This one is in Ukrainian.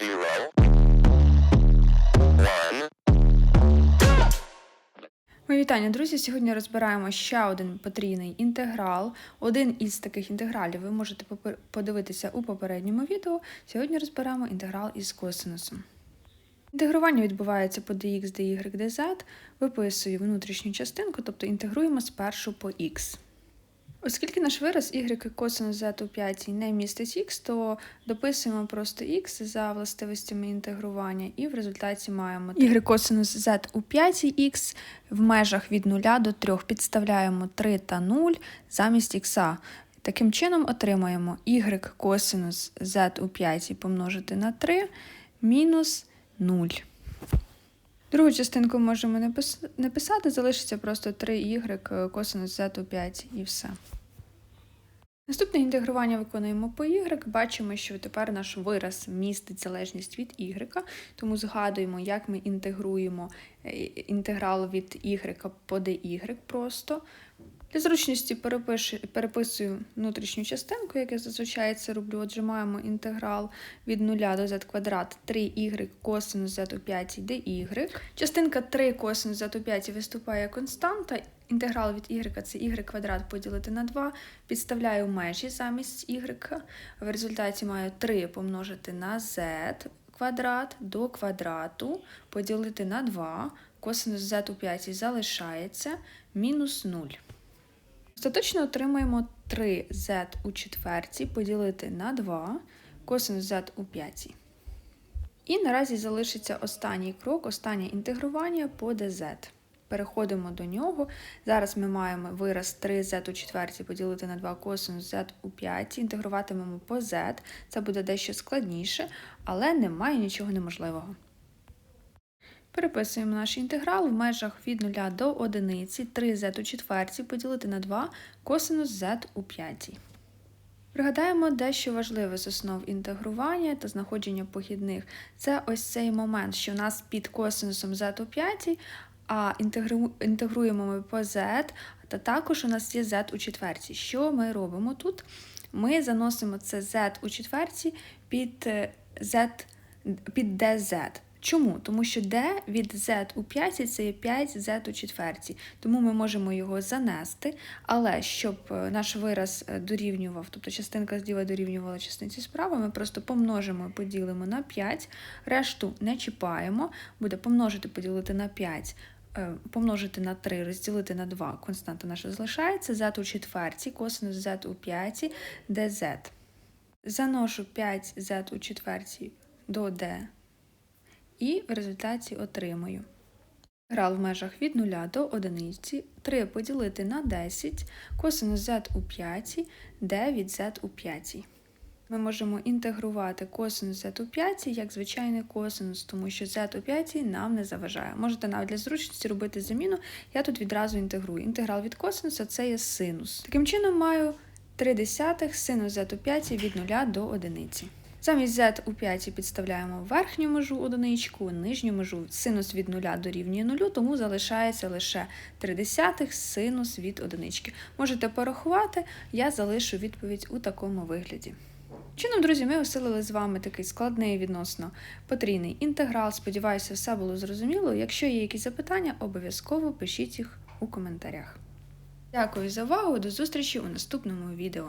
zero, Мої вітання, друзі. Сьогодні розбираємо ще один потрійний інтеграл. Один із таких інтегралів ви можете подивитися у попередньому відео. Сьогодні розберемо інтеграл із косинусом. Інтегрування відбувається по dx, dy, dz. Виписую внутрішню частинку, тобто інтегруємо спершу по x. Оскільки наш вираз y косинус z у 5 не містить x, то дописуємо просто x за властивостями інтегрування, і в результаті маємо y косинус z у 5х в межах від 0 до 3 підставляємо 3 та 0 замість х. Таким чином отримаємо y косинус z у 5 помножити на 3 мінус 0. Другу частинку можемо не писати, залишиться просто 3y косинус z у 5 і все. Наступне інтегрування виконуємо по y. Бачимо, що тепер наш вираз містить залежність від y, тому згадуємо, як ми інтегруємо е, інтеграл від y по dy просто. Для зручності переписую внутрішню частинку, як я зазвичай це роблю. Отже, маємо інтеграл від 0 до z квадрат 3y косинус z у 5 dy. Частинка 3 косинус z у 5 виступає константа. Інтеграл від y це y квадрат поділити на 2. Підставляю межі замість y. В результаті маю 3 помножити на z квадрат до квадрату поділити на 2. Косинус z у 5 залишається мінус 0. Остаточно отримаємо 3z у четвертій поділити на 2 косинус z у п'ятій. І наразі залишиться останній крок, останнє інтегрування по dz. Переходимо до нього. Зараз ми маємо вираз 3z у четвертій поділити на 2 косинус z у п'ятій. Інтегруватимемо по z. Це буде дещо складніше, але немає нічого неможливого. Переписуємо наш інтеграл в межах від 0 до 1, 3z у четвертій поділити на 2 косинус z у п'ятій. Пригадаємо дещо важливе з основ інтегрування та знаходження похідних. Це ось цей момент, що у нас під косинусом z у п'ятій, а інтегру- інтегруємо ми по z, та також у нас є z у четвертій. Що ми робимо тут? Ми заносимо це z у четвертій під е, z, під dz. Чому? Тому що d від z у п'ятій це є 5z у четвертій. Тому ми можемо його занести, але щоб е, наш вираз е, дорівнював, тобто частинка зліва дорівнювала частинці справа, ми просто помножимо, і поділимо на 5, решту не чіпаємо, буде помножити, поділити на 5, е, помножити на 3, розділити на 2, константа наша залишається, z у четвертій, косинус z у п'ятій, dz. Заношу 5z у четвертій до d і в результаті отримую. Грал в межах від 0 до 1, 3 поділити на 10, косинус z у 5, d від z у 5. Ми можемо інтегрувати косинус z у 5 як звичайний косинус, тому що z у 5 нам не заважає. Можете навіть для зручності робити заміну, я тут відразу інтегрую. Інтеграл від косинуса це є синус. Таким чином маю 3 десятих синус z у 5 від 0 до 1. Замість z у 5 підставляємо верхню межу одиничку, нижню межу синус від 0 дорівнює 0, тому залишається лише 3 десятих синус від одинички. Можете порахувати, я залишу відповідь у такому вигляді. Чином, друзі, ми осилили з вами такий складний відносно потрійний інтеграл. Сподіваюся, все було зрозуміло. Якщо є якісь запитання, обов'язково пишіть їх у коментарях. Дякую за увагу, до зустрічі у наступному відео.